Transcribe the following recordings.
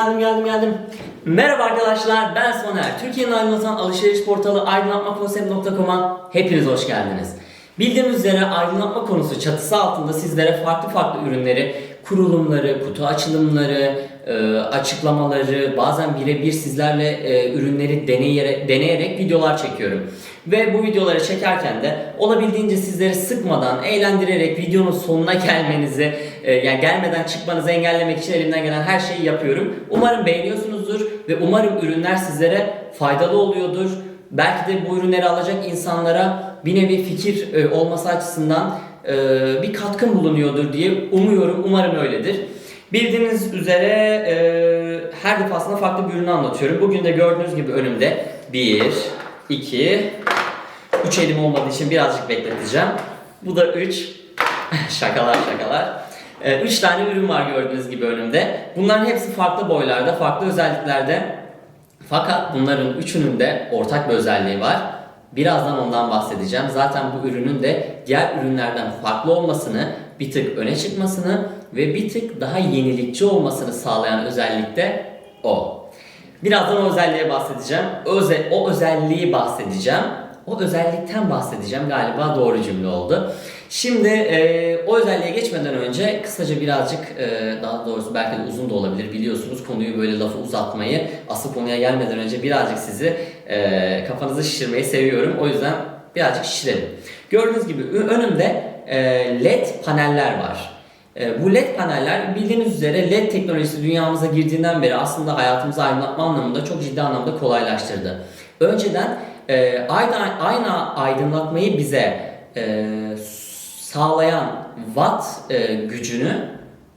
Geldim geldim geldim. Merhaba arkadaşlar ben Soner. Türkiye'nin aydınlatan alışveriş portalı aydınlatmakonsept.com'a hepiniz hoş geldiniz. Bildiğiniz üzere aydınlatma konusu çatısı altında sizlere farklı farklı ürünleri, kurulumları, kutu açılımları, e, açıklamaları, bazen birebir sizlerle e, ürünleri deneyerek, deneyerek videolar çekiyorum. Ve bu videoları çekerken de olabildiğince sizleri sıkmadan, eğlendirerek videonun sonuna gelmenizi, e, yani gelmeden çıkmanızı engellemek için elimden gelen her şeyi yapıyorum. Umarım beğeniyorsunuzdur ve umarım ürünler sizlere faydalı oluyordur. Belki de bu ürünleri alacak insanlara bir nevi fikir e, olması açısından e, bir katkım bulunuyordur diye umuyorum, umarım öyledir. Bildiğiniz üzere e, her defasında farklı bir ürünü anlatıyorum. Bugün de gördüğünüz gibi önümde 1, 2, 3 elim olmadığı için birazcık bekleteceğim. Bu da 3. şakalar şakalar. 3 tane ürün var gördüğünüz gibi önümde. Bunların hepsi farklı boylarda, farklı özelliklerde. Fakat bunların üçünün de ortak bir özelliği var. Birazdan ondan bahsedeceğim. Zaten bu ürünün de diğer ürünlerden farklı olmasını, bir tık öne çıkmasını ve bir tık daha yenilikçi olmasını sağlayan özellik de o. Birazdan o özelliğe bahsedeceğim. Öze, o özelliği bahsedeceğim. O özellikten bahsedeceğim. Galiba doğru cümle oldu. Şimdi e, o özelliğe geçmeden önce kısaca birazcık e, daha doğrusu belki de uzun da olabilir biliyorsunuz konuyu böyle lafı uzatmayı asıl konuya gelmeden önce birazcık sizi e, kafanızı şişirmeyi seviyorum. O yüzden birazcık şişirelim. Gördüğünüz gibi önümde e, led paneller var. E, Bu LED paneller bildiğiniz üzere LED teknolojisi dünyamıza girdiğinden beri aslında hayatımızı aydınlatma anlamında çok ciddi anlamda kolaylaştırdı. Önceden e, aynı, aynı aydınlatmayı bize e, sağlayan watt e, gücünü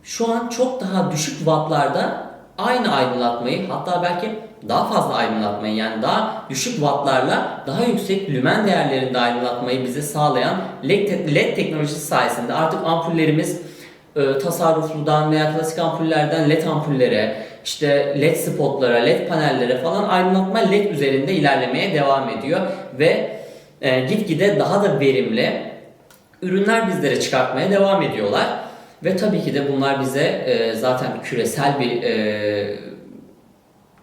şu an çok daha düşük wattlarda aynı aydınlatmayı hatta belki daha fazla aydınlatmayı yani daha düşük wattlarla daha yüksek lümen değerlerinde aydınlatmayı bize sağlayan LED, te- LED teknolojisi sayesinde artık ampullerimiz e, tasarrufludan veya klasik ampullerden LED ampullere, işte LED spotlara, LED panellere falan aydınlatma LED üzerinde ilerlemeye devam ediyor ve e, gitgide daha da verimli ürünler bizlere çıkartmaya devam ediyorlar. Ve tabii ki de bunlar bize e, zaten küresel bir e,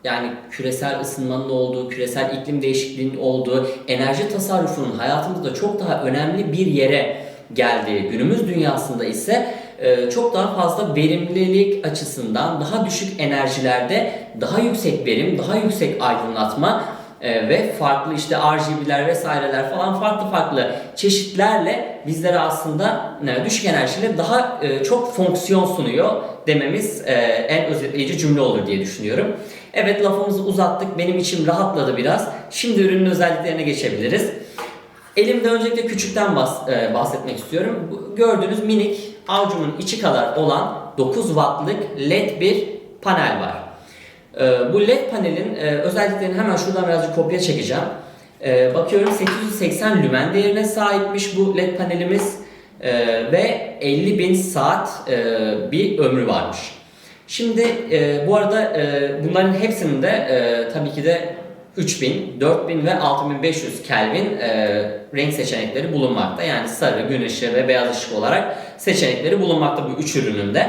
yani küresel ısınmanın olduğu, küresel iklim değişikliğinin olduğu, enerji tasarrufunun hayatımızda çok daha önemli bir yere geldiği günümüz dünyasında ise e, çok daha fazla verimlilik açısından daha düşük enerjilerde daha yüksek verim, daha yüksek aydınlatma e, ve farklı işte RGB'ler vesaireler falan farklı farklı çeşitlerle bizlere aslında e, düşük enerjiyle daha e, çok fonksiyon sunuyor dememiz e, en özetleyici cümle olur diye düşünüyorum. Evet lafımızı uzattık. Benim içim rahatladı biraz. Şimdi ürünün özelliklerine geçebiliriz. Elimde öncelikle küçükten bahs- e, bahsetmek istiyorum. Gördüğünüz minik avucumun içi kadar olan 9 wattlık led bir panel var. E, Bu led panelin e, özelliklerini hemen şuradan birazcık kopya çekeceğim. E, Bakıyorum 880 lümen değerine sahipmiş bu led panelimiz E, ve 50.000 saat e, bir ömrü varmış. Şimdi bu arada bunların hepsinin de tabii ki de 3000, 4000 ve 6500 Kelvin renk seçenekleri bulunmakta. Yani sarı, gün ışığı ve beyaz ışık olarak seçenekleri bulunmakta bu üç ürününde.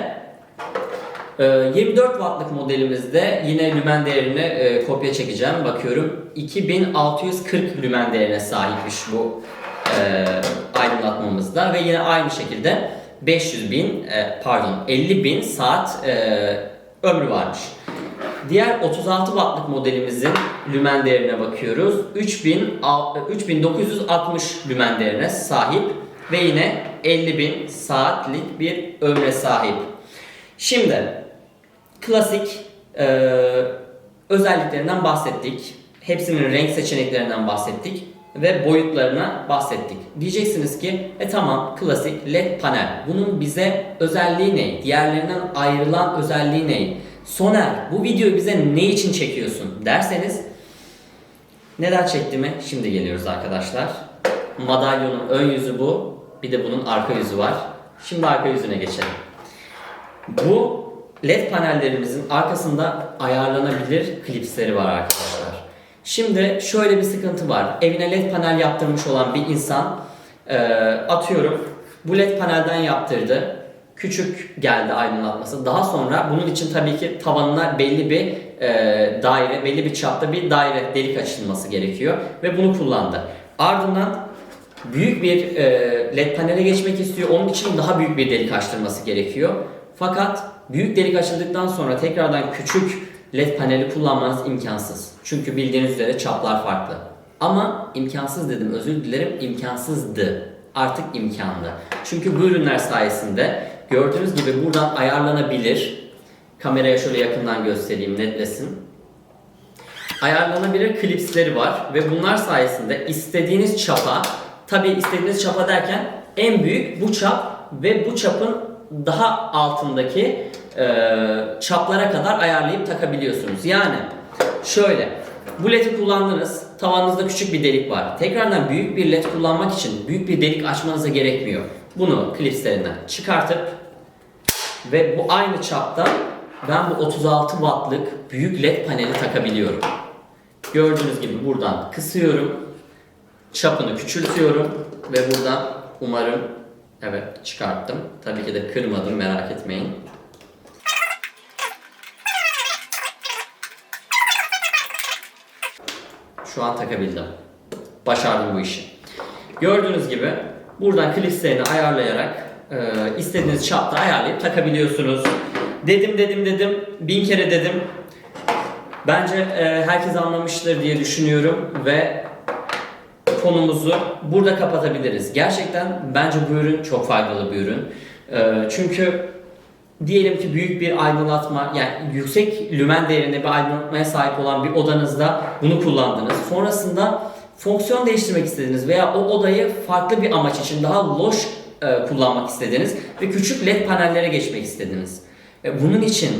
E, 24 wattlık modelimizde yine lümen değerini e, kopya çekeceğim. Bakıyorum 2640 lümen değerine sahipmiş bu e, aydınlatmamızda ve yine aynı şekilde 500 bin e, pardon 50 bin saat e, ömrü varmış. Diğer 36 wattlık modelimizin lümen değerine bakıyoruz. 3000 al- 3960 lümen değerine sahip ve yine 50 bin saatlik bir ömre sahip. Şimdi klasik e, özelliklerinden bahsettik. Hepsinin renk seçeneklerinden bahsettik ve boyutlarına bahsettik. Diyeceksiniz ki e tamam klasik led panel. Bunun bize özelliği ne? Diğerlerinden ayrılan özelliği ne? Soner bu videoyu bize ne için çekiyorsun derseniz neden çektiğime şimdi geliyoruz arkadaşlar. Madalyonun ön yüzü bu. Bir de bunun arka yüzü var. Şimdi arka yüzüne geçelim. Bu LED panellerimizin arkasında ayarlanabilir klipsleri var arkadaşlar. Şimdi şöyle bir sıkıntı var. Evine LED panel yaptırmış olan bir insan e, atıyorum bu LED panelden yaptırdı. küçük geldi aydınlatması. Daha sonra bunun için tabii ki tavanına belli bir e, daire, belli bir çapta bir daire delik açılması gerekiyor ve bunu kullandı. Ardından büyük bir e, led panele geçmek istiyor. Onun için daha büyük bir delik açtırması gerekiyor. Fakat büyük delik açıldıktan sonra tekrardan küçük led paneli kullanmanız imkansız. Çünkü bildiğiniz üzere çaplar farklı. Ama imkansız dedim özür dilerim imkansızdı. Artık imkanlı. Çünkü bu ürünler sayesinde gördüğünüz gibi buradan ayarlanabilir. Kameraya şöyle yakından göstereyim netlesin ayarlanabilir klipsleri var ve bunlar sayesinde istediğiniz çapa, tabi istediğiniz çapa derken en büyük bu çap ve bu çapın daha altındaki e, çaplara kadar ayarlayıp takabiliyorsunuz. Yani şöyle bu ledi kullandınız, tavanınızda küçük bir delik var. Tekrardan büyük bir led kullanmak için büyük bir delik açmanıza gerekmiyor. Bunu klipslerinden çıkartıp ve bu aynı çapta ben bu 36 wattlık büyük led paneli takabiliyorum. Gördüğünüz gibi buradan kısıyorum. Çapını küçültüyorum ve buradan umarım evet çıkarttım. Tabii ki de kırmadım merak etmeyin. Şu an takabildim. Başardım bu işi. Gördüğünüz gibi buradan klipslerini ayarlayarak e, istediğiniz çapta ayarlayıp takabiliyorsunuz. Dedim dedim dedim bin kere dedim. Bence e, herkes anlamıştır diye düşünüyorum ve konumuzu burada kapatabiliriz. Gerçekten bence bu ürün çok faydalı bir ürün. E, çünkü diyelim ki büyük bir aydınlatma yani yüksek lümen değerinde bir aydınlatmaya sahip olan bir odanızda bunu kullandınız. Sonrasında fonksiyon değiştirmek istediniz veya o odayı farklı bir amaç için daha loş e, kullanmak istediniz ve küçük led panellere geçmek istediniz. E, bunun için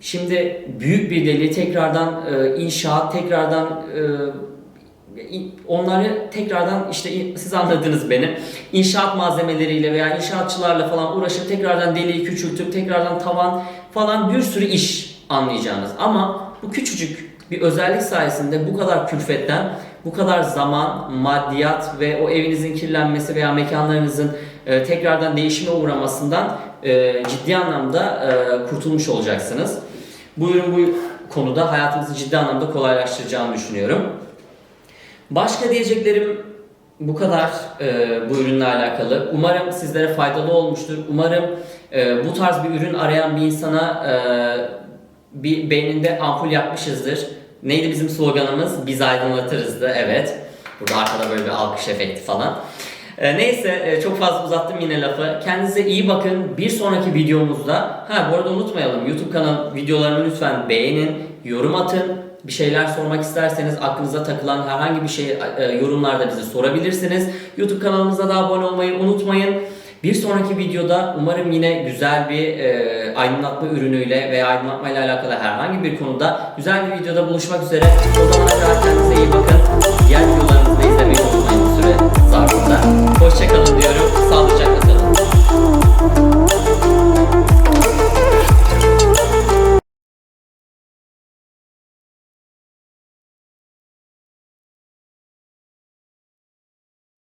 şimdi büyük bir deliği tekrardan e, inşaat, tekrardan e, onları tekrardan işte siz anladınız beni. İnşaat malzemeleriyle veya inşaatçılarla falan uğraşıp tekrardan deliği küçültüp tekrardan tavan falan bir sürü iş anlayacağınız. Ama bu küçücük bir özellik sayesinde bu kadar külfetten, bu kadar zaman, maddiyat ve o evinizin kirlenmesi veya mekanlarınızın e, tekrardan değişime uğramasından e, ciddi anlamda e, kurtulmuş olacaksınız. Bu bu konuda hayatınızı ciddi anlamda kolaylaştıracağını düşünüyorum. Başka diyeceklerim bu kadar e, bu ürünle alakalı. Umarım sizlere faydalı olmuştur. Umarım e, bu tarz bir ürün arayan bir insana e, bir beyninde ampul yapmışızdır. Neydi bizim sloganımız? Biz aydınlatırızdı. Evet. Burada arkada böyle bir alkış efekti falan. E, neyse e, çok fazla uzattım yine lafı. Kendinize iyi bakın. Bir sonraki videomuzda ha bu arada unutmayalım YouTube kanal videolarımı lütfen beğenin, yorum atın. Bir şeyler sormak isterseniz aklınıza takılan herhangi bir şey e, yorumlarda bize sorabilirsiniz. YouTube kanalımıza da abone olmayı unutmayın. Bir sonraki videoda umarım yine güzel bir e, aydınlatma ürünüyle veya aydınlatma ile alakalı herhangi bir konuda güzel bir videoda buluşmak üzere. O zamana kadar kendinize iyi bakın. Diğer videolarımızı da izlemeyi